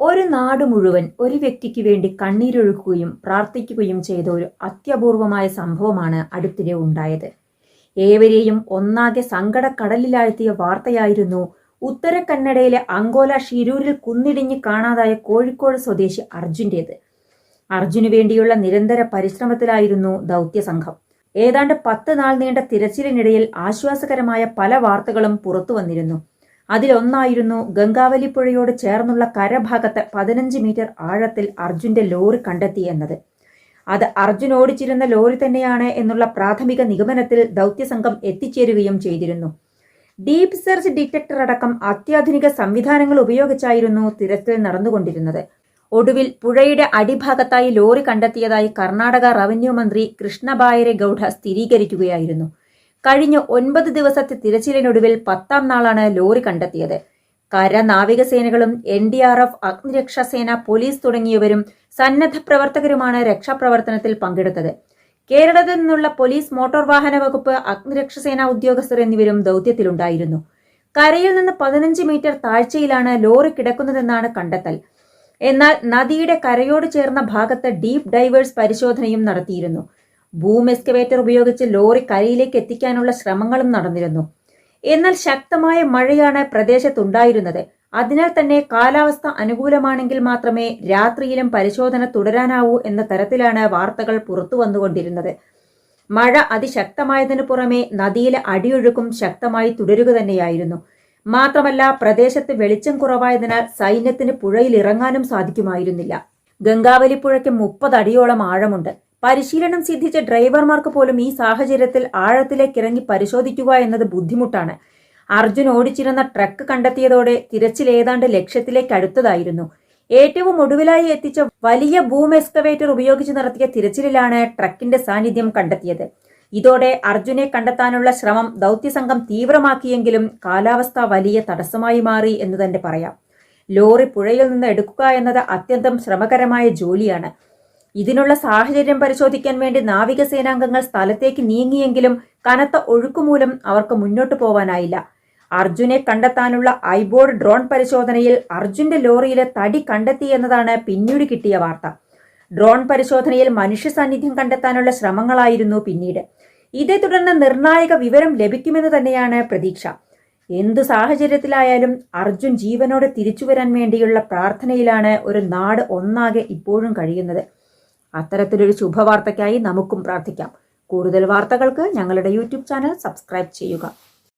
ഒരു നാട് മുഴുവൻ ഒരു വ്യക്തിക്ക് വേണ്ടി കണ്ണീരൊഴുക്കുകയും പ്രാർത്ഥിക്കുകയും ചെയ്ത ഒരു അത്യപൂർവമായ സംഭവമാണ് അടുത്തിടെ ഉണ്ടായത്. ഏവരെയും ഒന്നാകെ സങ്കടക്കടലിലാഴ്ത്തിയ വാർത്തയായിരുന്നു ഉത്തര കന്നഡയിലെ അങ്കോല ഷിരൂരിൽ കുന്നിടിഞ്ഞ് കാണാതായ കോഴിക്കോട് സ്വദേശി അർജുന്റേത്. അർജുനു വേണ്ടിയുള്ള നിരന്തര പരിശ്രമത്തിലായിരുന്നു ദൗത്യസംഘം. ഏതാണ്ട് പത്ത് നാൾ നീണ്ട തിരച്ചിലിനിടയിൽ ആശ്വാസകരമായ പല വാർത്തകളും പുറത്തു വന്നിരുന്നു. അതിലൊന്നായിരുന്നു ഗംഗാവലി പുഴയോട് ചേർന്നുള്ള കരഭാഗത്ത് പതിനഞ്ച് മീറ്റർ ആഴത്തിൽ അർജുന്റെ ലോറി കണ്ടെത്തി എന്നത്. അത് അർജുൻ ഓടിച്ചിരുന്ന ലോറി തന്നെയാണ് എന്നുള്ള പ്രാഥമിക നിഗമനത്തിൽ ദൗത്യസംഘം എത്തിച്ചേരുകയും ചെയ്തിരുന്നു. ഡീപ് സെർച്ച് ഡിറ്റക്ടർ അടക്കം അത്യാധുനിക സംവിധാനങ്ങൾ ഉപയോഗിച്ചായിരുന്നു തിരച്ചിൽ നടന്നുകൊണ്ടിരുന്നത്. ഒടുവിൽ പുഴയുടെ അടിഭാഗത്തായി ലോറി കണ്ടെത്തിയതായി കർണാടക റവന്യൂ മന്ത്രി കൃഷ്ണബായരെ ഗൌഡ സ്ഥിരീകരിക്കുകയായിരുന്നു. കഴിഞ്ഞ ഒൻപത് ദിവസത്തെ തിരച്ചിലിനൊടുവിൽ പത്താം നാളാണ് ലോറി കണ്ടെത്തിയത്. കര നാവികസേനകളും എൻ ഡി ആർ എഫ് അഗ്നിരക്ഷാസേന പോലീസ് തുടങ്ങിയവരും സന്നദ്ധ പ്രവർത്തകരുമാണ് രക്ഷാപ്രവർത്തനത്തിൽ പങ്കെടുത്തത്. കേരളത്തിൽ നിന്നുള്ള പോലീസ് മോട്ടോർ വാഹന വകുപ്പ് അഗ്നിരക്ഷാസേന ഉദ്യോഗസ്ഥർ എന്നിവരും ദൗത്യത്തിലുണ്ടായിരുന്നു. കരയിൽ നിന്ന് പതിനഞ്ച് മീറ്റർ താഴ്ചയിലാണ് ലോറി കിടക്കുന്നതെന്നാണ് കണ്ടെത്തൽ. എന്നാൽ നദിയുടെ കരയോട് ചേർന്ന ഭാഗത്ത് ഡീപ് ഡൈവേഴ്സ് പരിശോധനയും നടത്തിയിരുന്നു. ബൂം എക്സ്കവേറ്റർ ഉപയോഗിച്ച് ലോറി കരയിലേക്ക് എത്തിക്കാനുള്ള ശ്രമങ്ങളും നടന്നിരുന്നു. എന്നാൽ ശക്തമായ മഴയാണ് പ്രദേശത്തുണ്ടായിരുന്നത്. അതിനാൽ തന്നെ കാലാവസ്ഥ അനുകൂലമാണെങ്കിൽ മാത്രമേ രാത്രിയിലും പരിശോധന തുടരാനാവൂ എന്ന തരത്തിലാണ് വാർത്തകൾ പുറത്തു വന്നുകൊണ്ടിരുന്നത്. മഴ അതിശക്തമായതിനു പുറമെ നദിയിലെ അടിയൊഴുക്കും ശക്തമായി തുടരുക തന്നെയായിരുന്നു. മാത്രമല്ല പ്രദേശത്ത് വെളിച്ചം കുറവായതിനാൽ സൈന്യത്തിന് പുഴയിൽ ഇറങ്ങാനും സാധിക്കുമായിരുന്നില്ല. ഗംഗാവലി പുഴയ്ക്ക് മുപ്പത് ആഴമുണ്ട്. പരിശീലനം സിദ്ധിച്ച ഡ്രൈവർമാർക്ക് പോലും ഈ സാഹചര്യത്തിൽ ആഴത്തിലേക്ക് ഇറങ്ങി പരിശോധിക്കുക എന്നത് ബുദ്ധിമുട്ടാണ്. അർജുൻ ഓടിച്ചിരുന്ന ട്രക്ക് കണ്ടെത്തിയതോടെ തിരച്ചിൽ ഏതാണ്ട് ലക്ഷ്യത്തിലേക്ക് അടുത്തതായിരുന്നു. ഏറ്റവും ഒടുവിലായി എത്തിച്ച വലിയ ബൂം എക്സ്കവേറ്റർ ഉപയോഗിച്ച് നടത്തിയ തിരച്ചിലാണ് ട്രക്കിന്റെ സാന്നിധ്യം കണ്ടെത്തിയത്. ഇതോടെ അർജുനെ കണ്ടെത്താനുള്ള ശ്രമം ദൗത്യസംഘം തീവ്രമാക്കിയെങ്കിലും കാലാവസ്ഥ വലിയ തടസ്സമായി മാറി എന്ന് തന്നെ പറയാം. ലോറി പുഴയിൽ നിന്ന് എടുക്കുക എന്നത് അത്യന്തം ശ്രമകരമായ ജോലിയാണ്. ഇതിനുള്ള സാഹചര്യം പരിശോധിക്കാൻ വേണ്ടി നാവികസേനാംഗങ്ങൾ സ്ഥലത്തേക്ക് നീങ്ങിയെങ്കിലും കനത്ത ഒഴുക്കുമൂലം അവർക്ക് മുന്നോട്ടു പോവാനായില്ല. അർജുനെ കണ്ടെത്താനുള്ള ഐബോർഡ് ഡ്രോൺ പരിശോധനയിൽ അർജുന്റെ ലോറിയിലെ തടി കണ്ടെത്തി എന്നതാണ് പിന്നീട് കിട്ടിയ വാർത്ത. ഡ്രോൺ പരിശോധനയിൽ മനുഷ്യ സാന്നിധ്യം കണ്ടെത്താനുള്ള ശ്രമങ്ങളായിരുന്നു പിന്നീട്. ഇതേ തുടർന്ന് നിർണായക വിവരം ലഭിക്കുമെന്ന് തന്നെയാണ് പ്രതീക്ഷ. എന്തു സാഹചര്യത്തിലായാലും അർജുൻ ജീവനോടെ തിരിച്ചു വരാൻ വേണ്ടിയുള്ള പ്രാർത്ഥനയിലാണ് ഒരു നാട് ഒന്നാകെ ഇപ്പോഴും കഴിയുന്നത്. അത്തരത്തിലൊരു ശുഭവാർത്തയ്ക്കായി നമുക്കും പ്രാർത്ഥിക്കാം. കൂടുതൽ വാർത്തകൾക്ക് ഞങ്ങളുടെ യൂട്യൂബ് ചാനൽ സബ്സ്ക്രൈബ് ചെയ്യുക.